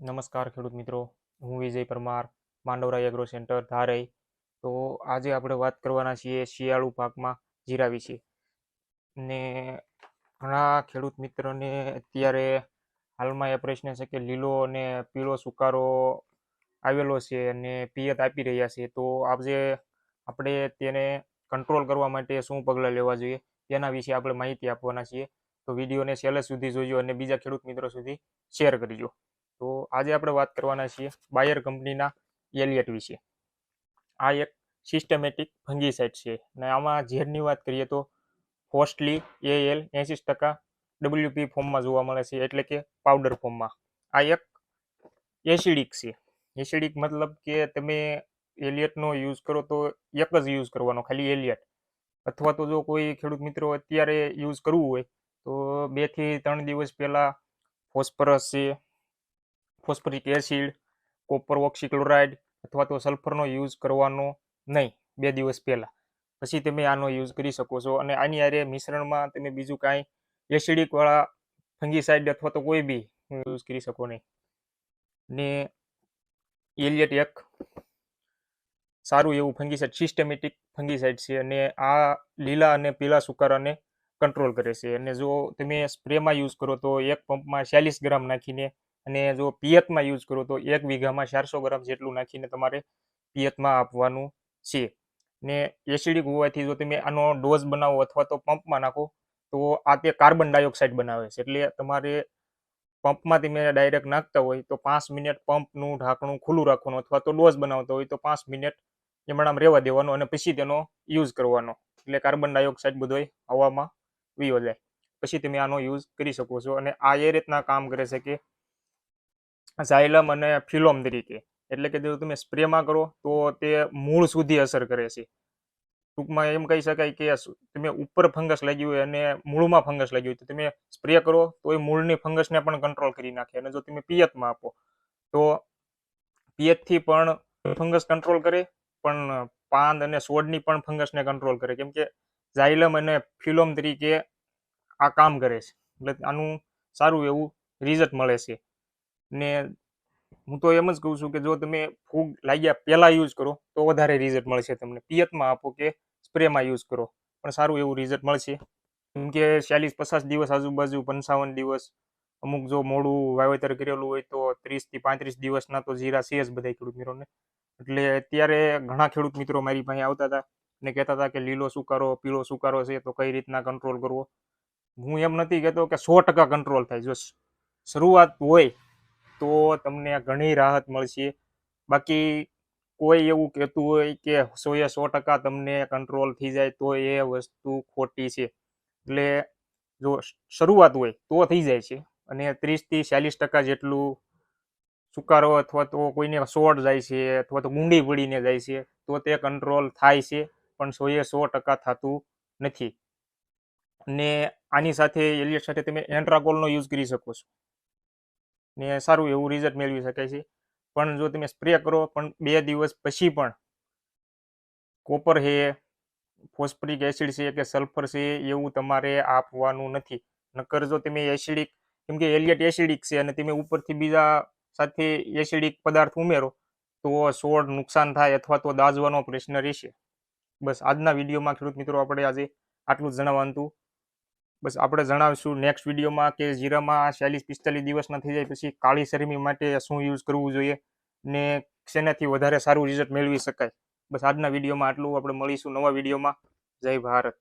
નમસ્કાર ખેડૂત મિત્રો. હું વિજય પરમાર માંડવરા એગ્રો સેન્ટર ધારઈ. તો આજે આપણે વાત કરવાના છીએ શિયાળુ પાકમાં જીરા વિશે. ને ઘણા ખેડૂત મિત્રોને અત્યારે હાલમાં એ પ્રશ્ન છે કે લીલો અને પીળો સુકારો આવેલો છે અને પિયત આપી રહ્યા છે. તો આજે આપણે તેને કંટ્રોલ કરવા માટે શું પગલાં લેવા જોઈએ તેના વિશે આપણે માહિતી આપવાના છીએ. તો વિડીયોને છેલ્લે સુધી જોજો અને બીજા ખેડૂત મિત્રો સુધી શેર કરજો. તો આજે આપણે વાત કરવાના છીએ બાયર કંપનીના એલિયટ વિશે. આ એક સિસ્ટમેટિક ફંગીસાઇડ છે અને આમાં ઝેરની વાત કરીએ તો ફોસ્ટલી એએલ એંસી ટકા ડબલ્યુપી ફોર્મમાં જોવા મળે છે એટલે કે પાવડર ફોર્મમાં. આ એક એસિડિક છે. એસિડિક મતલબ કે તમે એલિયટનો યુઝ કરો તો એક જ યુઝ કરવાનો, ખાલી એલિયટ. અથવા તો જો કોઈ ખેડૂત મિત્રો અત્યારે યુઝ કરવું હોય તો બેથી ત્રણ દિવસ પહેલાં ફોસ્ફરસ છે ફોસ્ફરિક એસિડ, કોપર ઓક્સિક્લોરાઇડ અથવા તો સલ્ફરનો યુઝ કરવાનો નહીં, બે દિવસ પહેલાં. પછી તમે આનો યુઝ કરી શકો છો અને આની આરે મિશ્રણમાં તમે બીજું કાંઈ એસિડિકવાળા ફંગીસાઇડ અથવા તો કોઈ બી યુઝ કરી શકો નહીં. ને એલિયટ એક સારું એવું ફંગીસાઇડ સિસ્ટમેટિક ફંગીસાઇડ છે અને આ લીલા અને પીલા સુકારાને કંટ્રોલ કરે છે. અને જો તમે સ્પ્રેમાં યુઝ કરો તો એક પંપમાં ચાલીસ ગ્રામ નાખીને અને જો પિયતમાં યુઝ કરો તો એક વીઘામાં ચારસો ગ્રામ જેટલું નાખીને તમારે પિયતમાં આપવાનું છે. ને એસિડિક હોવાથી જો તમે આનો ડોઝ બનાવો અથવા તો પંપમાં નાખો, તો આ તે કાર્બન ડાયોક્સાઇડ બનાવે છે. એટલે તમારે પંપમાં તમે ડાયરેક્ટ નાખતા હોય તો પાંચ મિનિટ પંપનું ઢાંકણું ખુલ્લું રાખવાનું અથવા તો ડોઝ બનાવતા હોય તો પાંચ મિનિટ એમણામ રહેવા દેવાનો અને પછી તેનો યુઝ કરવાનો. એટલે કાર્બન ડાયોક્સાઇડ બધોય હવામાં વયો જાય પછી તમે આનો યુઝ કરી શકો છો અને આ એ રીતના કામ કરે છે કે ઝાયલમ અને ફિલોમ તરીકે. એટલે કે જો તમે સ્પ્રેમાં કરો, તો તે મૂળ સુધી અસર કરે છે. ટૂંકમાં એમ કહી શકાય કે તમે ઉપર ફંગસ લાગ્યું હોય અને મૂળમાં ફંગસ લાગ્યું હોય, તો તમે સ્પ્રે કરો, તો એ મૂળની ફંગસને પણ કંટ્રોલ કરી નાખે. અને જો તમે પિયતમાં આપો, તો પિયતથી પણ ફંગસ કંટ્રોલ કરે, પણ પાન અને સોડની પણ ફંગસને કંટ્રોલ કરે. કેમ કે ઝાયલમ અને ફિલોમ તરીકે આ કામ કરે છે. એટલે આનું સારું એવું રિઝલ્ટ મળે છે. ને હું તો એમ જ કહું છું કે જો તમે ફૂગ લાગ્યા પહેલાં યુઝ કરો, તો વધારે રિઝલ્ટ મળશે તમને. પિયતમાં આપો કે સ્પ્રેમાં યુઝ કરો, પણ સારું એવું રિઝલ્ટ મળશે. કેમ કે ચાલીસ પચાસ દિવસ આજુબાજુ પંચાવન દિવસ અમુક જો મોડું વાવેતર કરેલું હોય તો ત્રીસથી પાંત્રીસ દિવસના તો જીરા છે જ બધા ખેડૂત મિત્રોને. એટલે અત્યારે ઘણા ખેડૂત મિત્રો મારી પાસે આવતા હતા ને કહેતા હતા કે લીલો સુકારો, પીળો સુકારો છે તો કઈ રીતના કંટ્રોલ કરવો? હું એમ નથી કહેતો કે સો ટકા કંટ્રોલ થાય. જો શરૂઆત હોય તો તમને ઘણી રાહત મળશે. બાકી કોઈ એવું કહેતું હોય કે સો એ સો ટકા તમને કંટ્રોલ થઈ જાય તો એ વસ્તુ ખોટી છે. એટલે જો શરૂઆત હોય તો થઈ જાય છે. અને ત્રીસથી ચાલીસ ટકા જેટલું સુકારો અથવા તો કોઈને શોર્ટ જાય છે અથવા તો ગુંડી પડીને જાય છે તો તે કંટ્રોલ થાય છે, પણ સો એ સો ટકા થતું નથી. ને આની સાથે એલિયટ સાથે તમે એન્ટ્રાકોલનો યુઝ કરી શકો છો. ને સારું એવું રિઝલ્ટ મેળવી શકાય છે. પણ જો તમે સ્પ્રે કરો, પણ બે દિવસ પછી પણ કોપર છે ફોસ્ફરિક એસિડ છે કે સલ્ફર છે, એવું તમારે આપવાનું નથી. નકર જો તમે એસિડિક કેમ કે એલિયટ એસિડિક છે અને તમે ઉપરથી બીજા સાથે એસિડિક પદાર્થ ઉમેરો, તો છોડ નુકસાન થાય અથવા તો દાઝવાનો પ્રશ્ન રહેશે. બસ આજના વિડીયોમાં ખેડૂત મિત્રો આપણે આજે આટલું જ જણાવવાનું હતું. બસ આપણે જણાવીશું નેક્સ્ટ વિડીયોમાં કે જીરામાં ચાલીસ પિસ્તાલીસ દિવસના થઈ જાય પછી કાળી શરમી માટે શું યુઝ કરવું જોઈએ ને શેનાથી વધારે સારું રિઝલ્ટ મેળવી શકાય. બસ આજના વિડીયોમાં આટલું. આપણે મળીશું નવા વિડીયોમાં જય ભારત.